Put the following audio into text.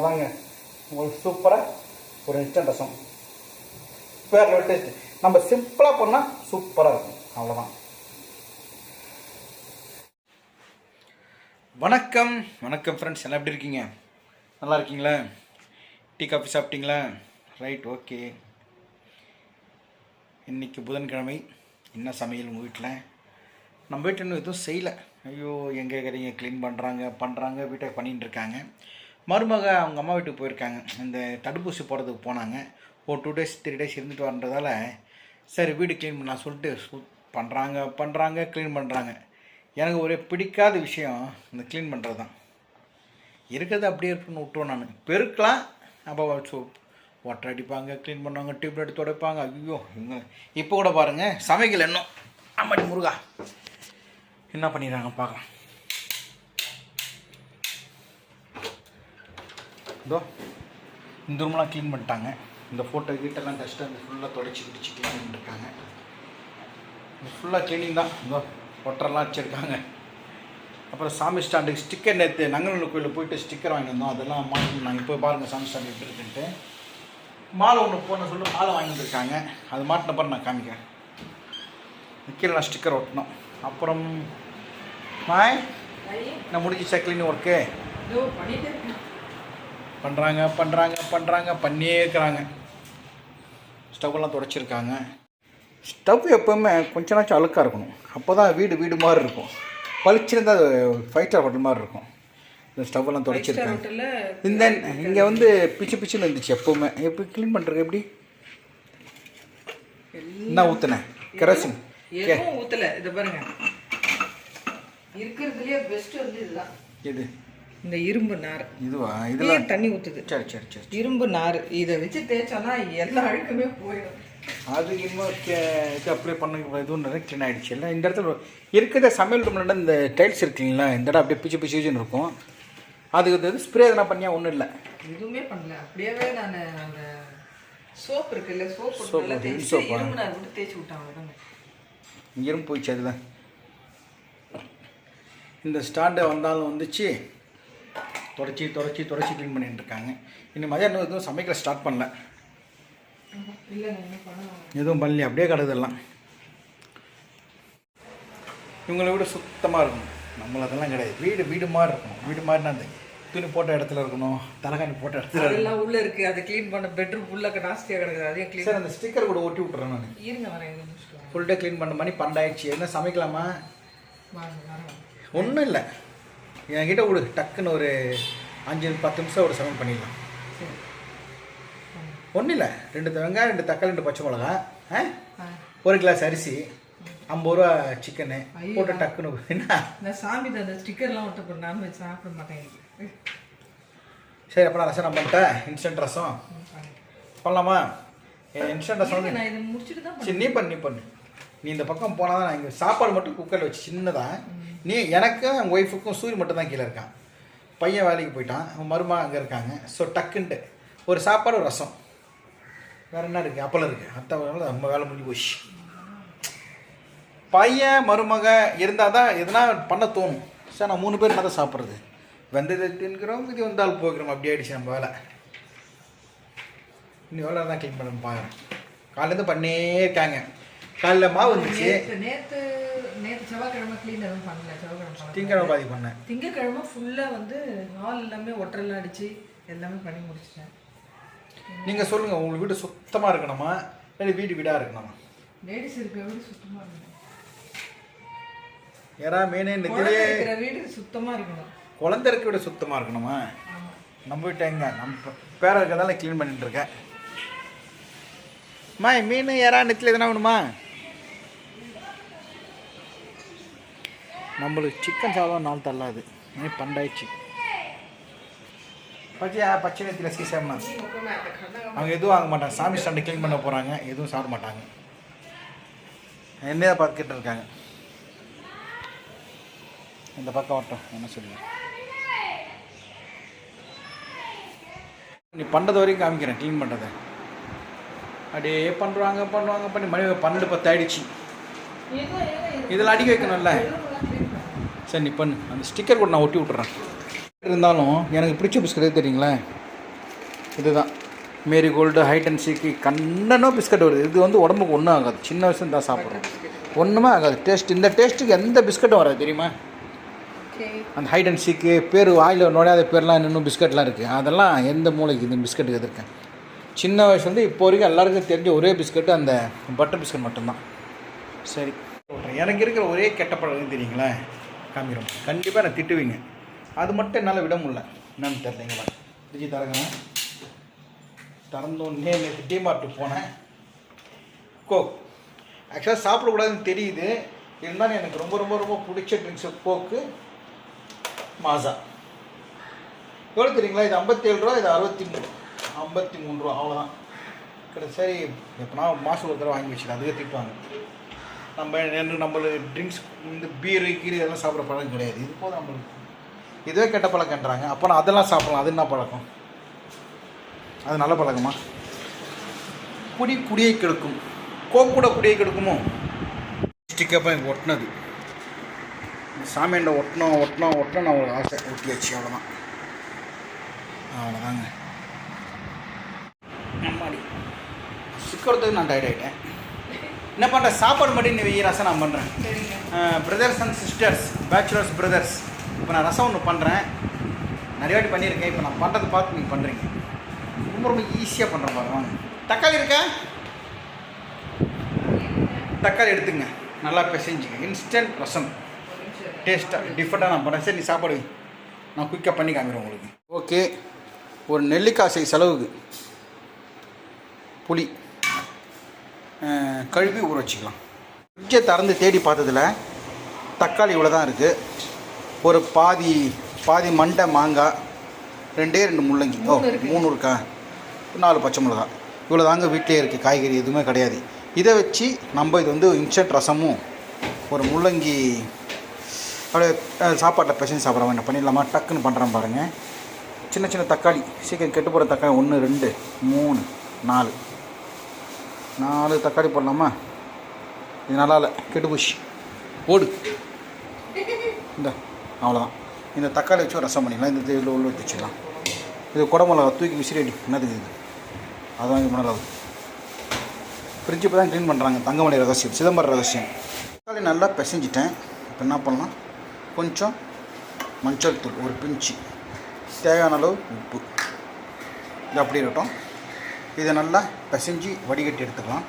அவ்வளோதாங்க உங்களுக்கு சூப்பராக ஒரு இன்ஸ்டன்ட் ரசம். வேறு லெவல் டேஸ்ட் நம்ம சிம்பிளாக பண்ணால் சூப்பராக இருக்கும். அவ்வளோதான் வணக்கம். வணக்கம் ஃப்ரெண்ட்ஸ் எல்லாம் எப்படி இருக்கீங்க? நல்லா இருக்கீங்களா? டீ காஃபி சாப்பிட்டீங்களா? ரைட் ஓகே இன்றைக்கி புதன்கிழமை. என்ன சமையல் உங்கள் வீட்டில் நம்ம வீட்டில் இன்னும் எதுவும் செய்யலை. ஐயோ எங்கே இருக்கிறீங்க? க்ளீன் பண்ணுறாங்க பண்ணுறாங்க வீட்டை பண்ணிகிட்டு இருக்காங்க. மருமக அவங்க அம்மா வீட்டுக்கு போயிருக்காங்க. இந்த தடுப்பூசி போடுறதுக்கு போனாங்க. ஒரு டூ டேஸ் த்ரீ டேஸ் இருந்துட்டு வரன்றதால சரி வீடு க்ளீன் பண்ணலாம் சொல்லிட்டு சு- பண்ணுறாங்க பண்ணுறாங்க க்ளீன் பண்ணுறாங்க எனக்கு ஒரே பிடிக்காத விஷயம் இந்த க்ளீன் பண்ணுறது தான் இருக்கிறது அப்படியே இருக்குன்னு விட்டோம் நான். பெருக்கலாம் அப்போ சோ வாட்டர் அடிப்பாங்க க்ளீன் பண்ணுவாங்க டியூப் எடுத்து துடைப்பாங்க. ஐயோ இவங்க இப்போ கூட பாருங்கள் சமைக்கல இன்னும். ஆமாடி முருகா. என்ன பண்ணிடுறாங்க பார்க்கலாம். இதோ இந்த ரூம்லாம் க்ளீன் பண்ணிட்டாங்க. இந்த ஃபோட்டோ கீட்டெல்லாம் டஸ்ட்டு அந்த ஃபுல்லாக தொடச்சி கிடிச்சு க்ளீன் பண்ணிட்டுருக்காங்க ஃபுல்லாக க்ளீனிங் தான். இதோ ஒட்டரெல்லாம் வச்சுருக்காங்க அப்புறம் சாமி ஸ்டாண்டுக்கு ஸ்டிக்கர் நேற்று நங்கநல்லூர் கோயிலில் போயிட்டு ஸ்டிக்கர் வாங்கி வந்தோம். அதெல்லாம் மாட்டி நாங்கள் போய் பாருங்கள் சாமி ஸ்டாண்ட் எப்படி இருக்குன்ட்டு. மாலை ஒன்று போன சொல்லி மாலை வாங்கி வந்திருக்காங்க அது மாட்டின பிறகு நான் காமிக்கிறேன். கீழே நான் ஸ்டிக்கர் ஒட்டணும். அப்புறம் மாய் நான் முடிஞ்சிச்சா க்ளீன் ஒர்க்கு பண்ணுறாங்க பண்ணுறாங்க பண்ணுறாங்க பண்ணியே இருக்கிறாங்க. ஸ்டவ்வெல்லாம் தொடச்சிருக்காங்க. ஸ்டவ் எப்போவுமே கொஞ்ச நாச்சும் அழுக்காக இருக்கணும். அப்போ தான் வீடு வீடு மாதிரி இருக்கும். பளிச்சிருந்தா அது ஃபைவ் ஸ்டார் ஹோட்டல் மாதிரி இருக்கும். இந்த ஸ்டவ்வெல்லாம் தொடச்சிருக்காங்க. இந்த இங்கே வந்து பிச்சு பிச்சுன்னு இருந்துச்சு எப்போவுமே. எப்படி க்ளீன் பண்ணுறது எப்படி? என்ன ஊற்றுனேன் கெரசின் ஊத்தல. இத பாருங்க. இருக்கிறதுலயே பெஸ்ட் வந்து இதுதான். இது இந்த இரும்பு நார். இதுவா? இதுல? இதெல்லாம் தண்ணி ஊத்துது. சரி சரி சரி இரும்பு நார். இதை வச்சு தேய்ச்சானா எல்லா அழுக்குமே போயிடும். அது இன்னும் இது அப்ளை பண்ண இதுவும் நிறைய க்ளீன் ஆகிடுச்சு இல்லை இந்த இடத்துல இருக்கிற சமையல் ரூம்ல இந்த டைல்ஸ் இருக்குங்களா இந்த இடம் அப்படியே பிச்சு பிச்சு பிச்சுன்னு இருக்கும். அதுக்கு இது ஸ்ப்ரே எதனா பண்ணியா? ஒன்றும் இல்லை. எதுவுமே பண்ணல. அப்படியே நான் அந்த சோப் இருக்குல்ல சோப் soap ஆ? இரும்பு நார் தேய்ச்சி விட்டாங்க. இங்கேயும் போயிடுச்சு அதுதான் இந்த ஸ்டாண்டை வந்தாலும் வந்துச்சு. தொடச்சி தொடச்சி தொடச்சி க்ளீன் பண்ணிட்டு இருக்காங்க இன்னும் மதியானம் எதுவும் சமைக்கல ஸ்டார்ட் பண்ணல. எதுவும் பண்ணல அப்படியே கிடக்குதெல்லாம் இவங்களை விட சுத்தமாக இருக்கணும். நம்மள அதெல்லாம் கிடையாது. வீடு வீடு மாதிரி இருக்கணும். வீடு மாதிரினா அந்த துணி போட்ட இடத்துல இருக்கணும் தலைகாணி போட்ட இடத்துல அதெல்லாம் உள்ள இருக்கு. அதை க்ளீன் பண்ண பெட்ரூம் ஃபுல்லா நாஸ்தியா கிடக்குது. அதையும் க்ளீன் சார் அந்த ஸ்டிக்கர் கூட ஒட்டி விட்டுறேன் நான். இருங்க வரேன். ஃபுல் டே க்ளீன் பண்ண மணி பன்னெண்டாயிடுச்சு. என்ன சமைக்கலாமா? ஒன்றும் இல்லை. என்கிட்ட விடு டக்குன்னு ஒரு அஞ்சு பத்து நிமிஷம் ஒரு சமையல் பண்ணிடலாம். ஒன்றும் இல்லை. ரெண்டு வெங்காயம் ரெண்டு தக்காளி ரெண்டு பச்சை மிளகா. ஒரு கிளாஸ் அரிசி ஐம்பது ரூபா சிக்கனு. போட்டு டக்குன்னு என்ன? சாமி அந்த ஸ்டிக்கர்லாம் ஒட்ட போட்டு நான்வெஜ் சாப்பிட மாட்டேன். சரி அப்போ நான் ரசம் நான் பண்ணிட்டேன். இன்ஸ்டன்ட் ரசம். பண்ணலாமா? இன்ஸ்டன்ட் ரசம் வந்து நான் இதை முடிச்சுட்டு தான் சரி நீ பண்ணு நீ பண்ணு. நீ இந்த பக்கம் போனால் தான் நான் இங்கே சாப்பாடு மட்டும் குக்கரில் வச்சு சின்னதாக நீ எனக்கும் என் ஒய்ஃபுக்கும் சூரிய மட்டும் தான் கீழே இருக்கான். பையன் வேலைக்கு போயிட்டான் அவன் மருமா அங்கே இருக்காங்க. ஸோ டக்குன்ட்டு ஒரு சாப்பாடு ஒரு ரசம். வேறு என்ன இருக்குது அப்பளம் இருக்குது அத்தை நம்ம வேலை முடிஞ்சு போச்சு. பையன் மருமக இருந்தால் தான் எதனா பண்ண தோணும். சார் நான் மூணு பேர் என்ன தான் சாப்பிட்றது. வெந்ததை இது வந்தால் போகிறோம். அப்படி ஆகிடுச்சு நம்ம வேலை. இன்னும் எவ்வளோ தான் க்ளீன் பண்ண பாருங்க. காலையிலேருந்து பண்ணே இருக்காங்க. காலையில் மாவு வந்துச்சு நேற்று நேத்து செவ்வாய்க்கிழமை க்ளீன் எதுவும் பண்ணல செவ்வாய்க்கிழமை. திங்கக்கிழமை பாதி பண்ணேன். திங்கக்கிழமை ஃபுல்லா வந்து ஹால் எல்லாமே ஒட்டரெல்லாம் அடிச்சு எல்லாமே பண்ணி முடிச்சிட்டேன். நீங்கள் சொல்லுங்கள் உங்களுக்கு வீடு சுத்தமாக இருக்கணுமா? இல்லை வீடு வீடாக இருக்கணுமா? லேடிஸ் இருக்கிற வீடு சுத்தமா இருக்கணும். யாரா மீனே நெத்திலே இருக்கிற வீடு சுத்தமா இருக்கணும். குழந்தை இருக்க வீடு சுத்தமாக இருக்கணுமா? நம்ம வீட்டை எங்க? நம்ம பேர இருக்கிறதால க்ளீன் பண்ணிட்டு இருக்கேன். மா மீன் யாரா நெத்தில எதனா வேணுமா? நம்மளுக்கு சிக்கன் சாதம் நாள் தள்ளாது. பண்டாயிடுச்சு. பச்சையா பச்சை அந்த கண்ணகம் அவங்க எதுவும் வாங்க மாட்டாங்க. சாமி ஸ்டாண்டு க்ளீன் பண்ண போகிறாங்க எதுவும் சாப்பிட மாட்டாங்க. என்னையா பார்த்துக்கிட்டு இருக்காங்க. இந்த பக்கம் வரட்டும். என்ன சொல்லி நீ பண்ணுறது வரைக்கும் காமிக்கிறேன். க்ளீன் பண்ணுறதை அப்படியே பண்ணுறாங்க பண்ணுவாங்க பண்ணி மணி பன்னெண்டு பத்து ஆயிடுச்சு இதில் அடிக்க வைக்கணும்ல. சரி நீ பண்ணு. அந்த ஸ்டிக்கர் கூட நான் ஒட்டி விட்டுறேன். இருந்தாலும் எனக்கு பிடிச்ச பிஸ்கட் எது தெரியுங்களா? இதுதான். மேரிகோல்டு ஹைட் அண்ட் சீக்கு கண்டனோ பிஸ்கட் வருது. இது வந்து உடம்புக்கு ஒன்றும் ஆகாது. சின்ன வயசுல தான் சாப்பிட்றோம். ஒன்றுமே ஆகாது. டேஸ்ட் இந்த டேஸ்ட்டுக்கு எந்த பிஸ்கட்டும் வராது தெரியுமா? ஓகே அந்த ஹைட் அண்ட் சீக்கு பேர் வாயில் நுழையாத பேர்லாம் இன்னும் பிஸ்கட்லாம் இருக்குது அதெல்லாம் எந்த மூளைக்கு இந்த பிஸ்கட்டுக்கு எதிர்க்கேன் சின்ன வயசுலேருந்து இப்போ வரைக்கும் எல்லாருக்கும் தெரிஞ்ச ஒரே பிஸ்கட்டு அந்த பட்டர் பிஸ்கட் மட்டும்தான். சரி. எனக்கு இருக்கிற ஒரே கெட்ட பழக்கம் தெரியுங்களா? காமிரும் கண்டிப்பாக நான் திட்டுவீங்க. அது மட்டும் என்னால் விட முடியல. என்னன்னு தெரியலைங்களா திருச்சி தரங்க திறந்தோடனே நேற்று டிமார்ட்டு போனேன். கோக் ஆக்சுவலாக சாப்பிடக்கூடாதுன்னு தெரியுது. இருந்தாலும் எனக்கு ரொம்ப ரொம்ப ரொம்ப பிடிச்ச ட்ரிங்க்ஸு கோக்கு மாசா எவ்வளோ தெரியுங்களா? இது ஐம்பத்தேழு ரூபா இது அறுபத்தி மூணு. ஐம்பத்தி மூணு ரூபா அவ்வளோதான் கிட்ட சரி எப்போனா மாதம் ஒரு தடவை வாங்கி வச்சுக்கலாம் அதுவே திட்டுவாங்க. நம்ம என்ன நம்மளுக்கு ட்ரிங்க்ஸ் இந்த பீரு கீரு இதெல்லாம் சாப்பிட்ற பழக்கம் கிடையாது. இது போதும் நம்மளுக்கு. இதுவே கெட்ட பழக்கன்றாங்க. அப்போ நான் அதெல்லாம் சாப்பிடலாம். அது என்ன பழக்கம்? அது நல்ல பழக்கமா? குடி குடியை கெடுக்கும். கோக் கூட குடியை கெடுக்குமோ? ஸ்டிக்கப்போ எனக்கு ஒட்டினது. சாமியாண்ட ஒட்டணும் ஒட்டணும் ஒட்டணும் ஒரு ஆசை. ஒட்டியாச்சு அவ்வளோதான் அவ்வளோதாங்க அம்மாடி. சிக்கிறதுக்கு நான் டயர்ட் ஆகிட்டேன் என்ன பண்ணுறேன் சாப்பாடு மட்டும் நீ ரசம் நான் பண்ணுறேன் brothers and sisters bachelors brothers இப்போ நான் ரசம் ஒன்று பண்ணுறேன் நிறைய வாட்டி பண்ணியிருக்கேன். இப்போ நான் பண்ணுறதை பார்த்து நீங்கள் பண்ணுறீங்க ரொம்ப ரொம்ப ஈஸியாக பண்ணுறேன் பாருங்க. வாங்க. தக்காளி இருக்கா? தக்காளி எடுத்துங்க. நல்லா பிசைஞ்சுங்க. இன்ஸ்டன்ட் ரசம். டேஸ்ட்டாக டிஃப்ரெண்ட்டாக நான் பண்ணுறேன் சரி நீ சாப்பாடு. நான் குயிக்காக பண்ணி காமிக்கிறேன் உங்களுக்கு. ஓகே. ஒரு நெல்லிக்காய் செய் செலவுக்கு. புளி. கழுவி ஊற வச்சுக்கலாம். ஃப்ரிட்ஜை திறந்து தேடி பார்த்ததுல தக்காளி இவ்வளோ தான் இருக்குது ஒரு பாதி பாதி மண்டை மாங்காய் ரெண்டே ரெண்டு முள்ளங்கி. ஓ மூணு இருக்கு. நாலு பச்சை மிளகா. இவ்வளோ தாங்க வீட்டிலே இருக்குது காய்கறி எதுவுமே கிடையாது. இதை வச்சு நம்ம இது வந்து இன்ஸ்டன்ட் ரசமும் ஒரு முள்ளங்கி அப்படியே சாப்பாட்டில் பிசைஞ்சு சாப்பிட்ற வேண்டாம் பண்ணிடலாமா? டக்குன்னு பண்ணுறேன் பாருங்கள் சின்ன சின்ன தக்காளி. சீக்கிரம் கெட்டு போகிற தக்காளி. ஒன்று ரெண்டு மூணு நாலு. நாலு தக்காளி போடலாமா? இது நல்லா இல்லை கெட்டு போச்சு. ஓடு இந்த அவ்வளோதான் இந்த தக்காளி வச்சு ரசம் பண்ணிக்கலாம் இந்த இதில் உள்ள வச்சுக்கலாம். இது குடமிளகா தூக்கி விசிறி என்னதுக்கு இது? அதான் இது மிளகாது ஃப்ரிட்ஜ் இப்போ தான் க்ளீன் பண்ணுறாங்க தங்கமணி ரகசியம் சிதம்பரம் ரகசியம். தக்காளி நல்லா பிசைஞ்சிட்டேன். இப்போ என்ன பண்ணலாம்? கொஞ்சம் மஞ்சள் தூள் ஒரு பிஞ்சு. தேவையான அளவு உப்பு. இது அப்படி இருக்கட்டும். இதை நல்லா பிசைஞ்சு வடிகட்டி எடுத்துக்கலாம்.